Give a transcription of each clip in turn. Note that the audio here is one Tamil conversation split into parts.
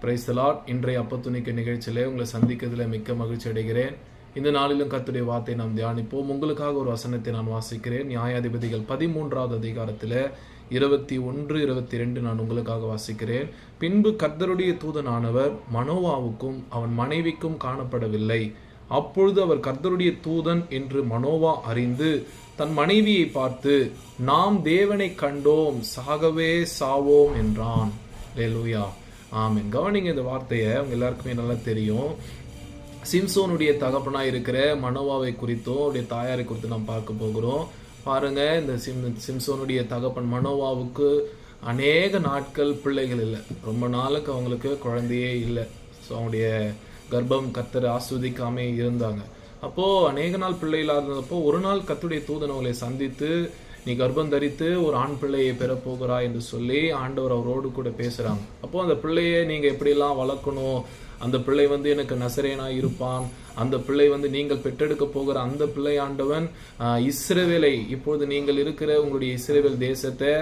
பிரைஸ்தலாட் இன்றைய அப்பத்துணிக்க நிகழ்ச்சியிலே உங்களை சந்திக்கிறதுல மிக்க மகிழ்ச்சி அடைகிறேன். இந்த நாளிலும் கத்துடைய வார்த்தை நாம் தியானிப்போம். உங்களுக்காக ஒரு வசனத்தை நான் வாசிக்கிறேன். நியாயாதிபதிகள் பதிமூன்றாவது அதிகாரத்தில் இருபத்தி ஒன்று இருபத்தி ரெண்டு நான் உங்களுக்காக வாசிக்கிறேன். பின்பு கர்த்தருடைய தூதனானவர் மனோவாவுக்கும் அவன் மனைவிக்கும் காணப்படவில்லை. அப்பொழுது அவர் கர்த்தருடைய தூதன் என்று மனோவா அறிந்து தன் மனைவியை பார்த்து நாம் தேவனை கண்டோம் சாகவே சாவோம் என்றான். லேலூயா ஆமீன். கவனிங்க இந்த வார்த்தையை அவங்க எல்லாருக்குமே நல்லா தெரியும். சிம்சோனுடைய தகப்பனாக இருக்கிற மனோவாவை குறித்தும் அவருடைய தாயாரை குறித்து நாம் பார்க்க போகிறோம். பாருங்கள் இந்த சிம் சிம்சோனுடைய தகப்பன் மனோவாவுக்கு அநேக நாட்கள் பிள்ளைகள் இல்லை. ரொம்ப நாளுக்கு அவங்களுக்கு குழந்தையே இல்லை. ஸோ அவங்களுடைய கர்ப்பம் கத்தர் ஆஸ்வதிக்காமே இருந்தாங்க. அப்போது அநேக நாள் பிள்ளை இல்லாதப்போ ஒரு நாள் கத்துடைய தூதன் அவங்களை சந்தித்து நீ கர்ப்பம் தரித்து ஒரு ஆண் பிள்ளையை பெற என்று சொல்லி ஆண்டவர் அவரோடு கூட பேசுகிறாங்க அப்போ அந்த பிள்ளையை நீங்கள் எப்படிலாம் வளர்க்கணும்? அந்த பிள்ளை வந்து எனக்கு நசரேனா இருப்பான். அந்த பிள்ளை வந்து நீங்கள் பெற்றெடுக்க போகிற அந்த பிள்ளை ஆண்டவன் இஸ்ரேவேலை இப்பொழுது நீங்கள் இருக்கிற உங்களுடைய இஸ்ரேவேல் தேசத்தை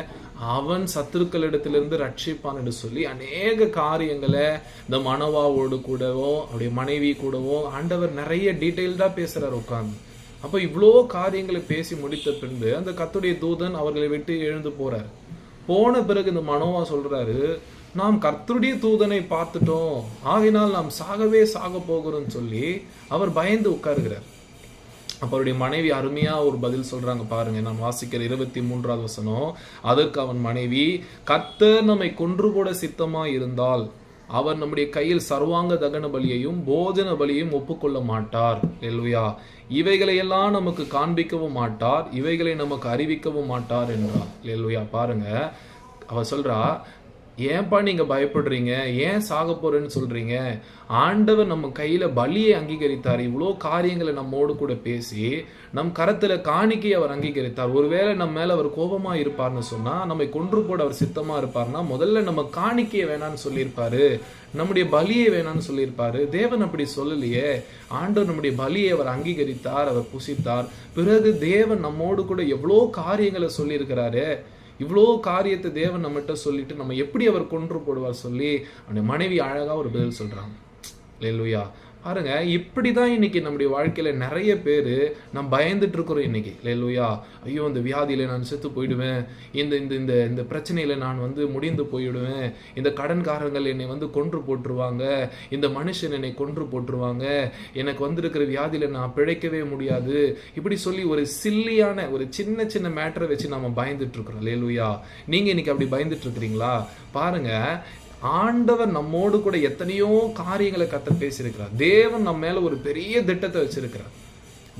அவன் சத்துருக்களிடத்திலிருந்து ரட்சிப்பான் என்று சொல்லி அநேக காரியங்களை இந்த மனவாவோடு கூடவும் அவருடைய மனைவி கூடவும் ஆண்டவர் நிறைய டீட்டெயில்டா பேசுறாரு உட்கார்ந்து. அப்போ இவ்வளோ காரியங்களை பேசி முடித்த பின்பு அந்த கத்துடைய தூதன் அவர்களை விட்டு எழுந்து போறார். போன பிறகு இந்த மனோவா சொல்றாரு நாம் கர்த்தருடைய தூதனை பார்த்துட்டோம். ஆகினால் நாம் சாகவே சாக போகிறோம்னு சொல்லி அவர் பயந்து உட்காருகிறார். அவருடைய மனைவி அருமையா ஒரு பதில் சொல்றாங்க பாருங்க. நான் வாசிக்கிற இருபத்தி மூன்றாவது வசனம் அதற்கு அவன் மனைவி கர்த்தர் நம்மை கொன்று போட சித்தமா இருந்தால் அவர் நம்முடைய கையில் சர்வாங்க தகன பலியையும் போஜன பலியையும் ஒப்புக்கொள்ள மாட்டார். எல்லுயா இவைகளை எல்லாம் நமக்கு காண்பிக்கவும் மாட்டார். இவைகளை நமக்கு அறிவிக்கவும் மாட்டார் என்றார். எல்லுயா பாருங்க. அவர் சொல்றா ஏன்பா நீங்கள் பயப்படுறீங்க? ஏன் சாக போறேன்னு சொல்றீங்க? ஆண்டவர் நம்ம கையில் பலியை அங்கீகரித்தார். இவ்வளோ காரியங்களை நம்மோடு கூட பேசி நம் கரத்தில் காணிக்கை அவர் அங்கீகரித்தார். ஒருவேளை நம்ம மேலே அவர் கோபமாக இருப்பார்னு சொன்னால் நம்மை கொன்று போட அவர் சித்தமாக இருப்பார்னா முதல்ல நம்ம காணிக்கையை வேணான்னு சொல்லியிருப்பாரு. நம்முடைய பலியை வேணான்னு சொல்லியிருப்பாரு. தேவன் அப்படி சொல்லலையே. ஆண்டவர் நம்முடைய பலியை அவர் அங்கீகரித்தார் அவர் புசித்தார். பிறகு தேவன் நம்மோடு கூட எவ்வளோ காரியங்களை சொல்லியிருக்கிறாரு. இவ்வளோ காரியத்தை தேவன் நம்மகிட்ட சொல்லிட்டு நம்ம எப்படி அவர் கொன்று போடுவார் சொல்லி அவனுடைய மனைவி அழகா ஒரு பதில் சொல்றாங்க லேலுயா பாருங்க இப்படிதான் இன்னைக்கு நம்முடைய வாழ்க்கையில நிறைய பேர் நம்ம பயந்துட்டு இருக்கிறோம் இன்னைக்கு. லேலுயா ஐயோ இந்த வியாதியில நான் செத்து போயிடுவேன். இந்த இந்த இந்த இந்த பிரச்சனையில நான் வந்து முடிந்து போயிடுவேன். இந்த கடன்காரங்கள் என்னை வந்து கொன்று போட்டுருவாங்க. இந்த மனுஷன் என்னை கொன்று போட்டுருவாங்க. எனக்கு வந்திருக்கிற வியாதியில நான் பிழைக்கவே முடியாது. இப்படி சொல்லி ஒரு சில்லியான ஒரு சின்ன சின்ன மேட்டரை வச்சு நம்ம பயந்துட்டு இருக்கிறோம். லேலுயா நீங்க இன்னைக்கு அப்படி பயந்துட்டு இருக்கிறீங்களா? பாருங்க ஆண்டவர் நம்மோடு கூட எத்தனையோ காரியங்களை கத்த பேசியிருக்கிறார். தேவன் நம்ம மேல ஒரு பெரிய திட்டத்தை வச்சிருக்கிறார்.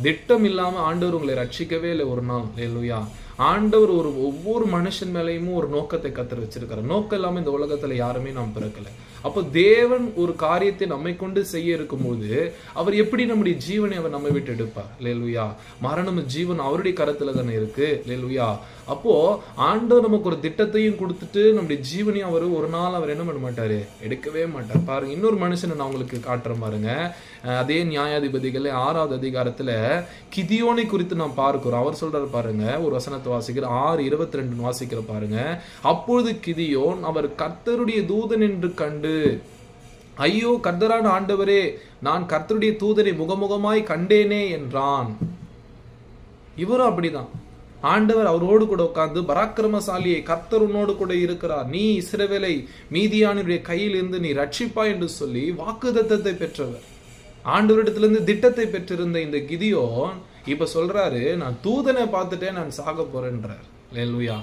திட்டம் இல்லாம ஆண்டவர் உங்களை ரட்சிக்கவே இல்லை ஒரு நாள். இல்லையா ஆண்டவர் ஒரு ஒவ்வொரு மனுஷன் மேலேயும் ஒரு நோக்கத்தை கத்தர் வச்சிருக்காரு. நோக்கம் இல்லாமல் இந்த உலகத்துல யாருமே நாம் பிறக்கல. அப்போ தேவன் ஒரு காரியத்தை நம்மை கொண்டு செய்ய இருக்கும்போது அவர் எப்படி நம்முடைய ஜீவனை அவர் நம்ம விட்டு எடுப்பார்? லேலுயா மரணம் ஜீவன் அவருடைய கரத்துல தானே இருக்கு? லேலுயா அப்போ ஆண்டவர் நமக்கு ஒரு திட்டத்தையும் கொடுத்துட்டு நம்முடைய ஜீவனையும் அவர் ஒரு நாள் அவர் என்ன பண்ண மாட்டாரு எடுக்கவே மாட்டார். பாருங்க இன்னொரு மனுஷனை நான் உங்களுக்கு காட்டுறேன் பாருங்க. அதே நியாயாதிபதிகள் ஆறாவது அதிகாரத்துல கிதியோனை குறித்து நாம் பார்க்கிறோம். அவர் சொல்றாரு பாருங்க ஒரு வசனத்தை வாசிக்கிற ஆறு இருபத்தி ரெண்டு வாசிக்கிற பாருங்க. அப்பொழுது கிதியோன் அவர் கர்த்தருடைய தூதன் என்று கண்டு ஐயோ கர்த்தரான ஆண்டவரே நான் கர்த்தருடைய தூதனை முகமுகமாய் கண்டேனே என்றான். இவரும் அப்படிதான். ஆண்டவர் அவரோடு கூட உட்கார்ந்து பராக்கிரமசாலியை கர்த்தர் உன்னோடு கூட இருக்கிறார். நீ இஸ்ரவேலை மீதியானுடைய கையில் இருந்து நீ ரட்சிப்பா என்று சொல்லி வாக்குதத்தத்தை பெற்றவர். ஆண்டவரிடத்திலிருந்து திட்டத்தை பெற்றிருந்த இந்த கிதியோன் இப்ப சொல்றாரு நான் தூதனை பார்த்துட்டே நான் சாக போறேன்றார். லேலுயா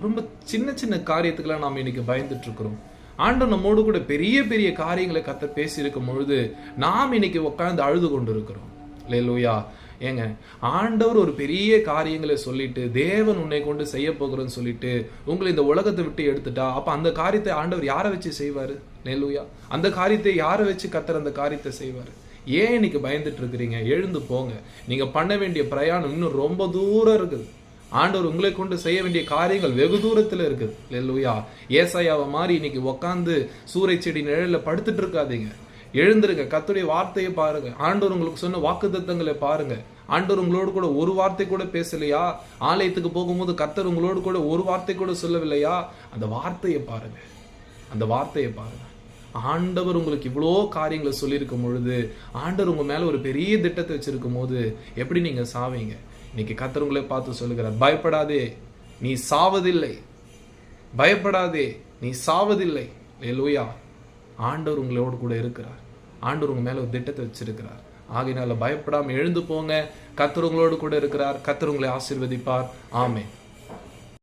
ரொம்ப சின்ன சின்ன காரியத்துக்கெல்லாம் நாம் இன்னைக்கு பயந்துட்டு இருக்கிறோம் ஆண்டவர் நம்மோடு கூட பெரிய பெரிய காரியங்களை கத்த பேசியிருக்கும் பொழுது நாம் இன்னைக்கு உட்காந்து அழுது கொண்டு இருக்கிறோம் லேலுயா ஏங்க ஆண்டவர் ஒரு பெரிய காரியங்களை சொல்லிட்டு தேவன் உன்னை கொண்டு செய்ய போகிறேன்னு சொல்லிட்டு உங்களை இந்த உலகத்தை விட்டு எடுத்துட்டா அப்ப அந்த காரியத்தை ஆண்டவர் யாரை வச்சு செய்வாரு? நெல்லுயா அந்த காரியத்தை யாரை வச்சு கத்தர் அந்த காரியத்தை செய்வாரு? ஏன் இன்னைக்கு பயந்துட்டு இருக்கிறீங்க? எழுந்து போங்க. நீங்க பண்ண வேண்டிய பிரயாணம் இன்னும் ரொம்ப தூரம் இருக்குது. ஆண்டவர் உங்களை கொண்டு செய்ய வேண்டிய காரியங்கள் வெகு தூரத்தில் இருக்குது. இல்லையா ஏசாயாவை மாதிரி இன்னைக்கு உக்காந்து சூறை செடி நிழலில் படுத்துட்டு இருக்காதீங்க. எழுந்திருங்க. கத்துடைய வார்த்தையை பாருங்க. ஆண்டவர் உங்களுக்கு சொன்ன வாக்குத்தத்தங்களை பாருங்க. ஆண்டவர் உங்களோடு கூட ஒரு வார்த்தை கூட பேசலையா? ஆலயத்துக்கு போகும்போது கர்த்தர் உங்களோடு கூட ஒரு வார்த்தை கூட சொல்லவில்லையா? அந்த வார்த்தையை பாருங்க. அந்த வார்த்தையை பாருங்க. ஆண்டவர் உங்களுக்கு இவ்வளோ காரியங்களை சொல்லியிருக்கும் பொழுது ஆண்டவர் உங்கள் மேலே ஒரு பெரிய திட்டத்தை வச்சுருக்கும் போது எப்படி நீங்கள் சாவீங்க? இன்னைக்கு கத்தரவங்களே பார்த்து சொல்லுகிறார் பயப்படாதே நீ சாவதில்லை. பயப்படாதே நீ சாவதில்லை. லூயா ஆண்டவர் உங்களோடு கூட இருக்கிறார். ஆண்டவர் உங்கள் மேலே ஒரு திட்டத்தை வச்சிருக்கிறார். ஆகையினால பயப்படாமல் எழுந்து போங்க. கத்தர் உங்களோடு கூட இருக்கிறார். கத்தர் உங்களை ஆசீர்வதிப்பார். ஆமே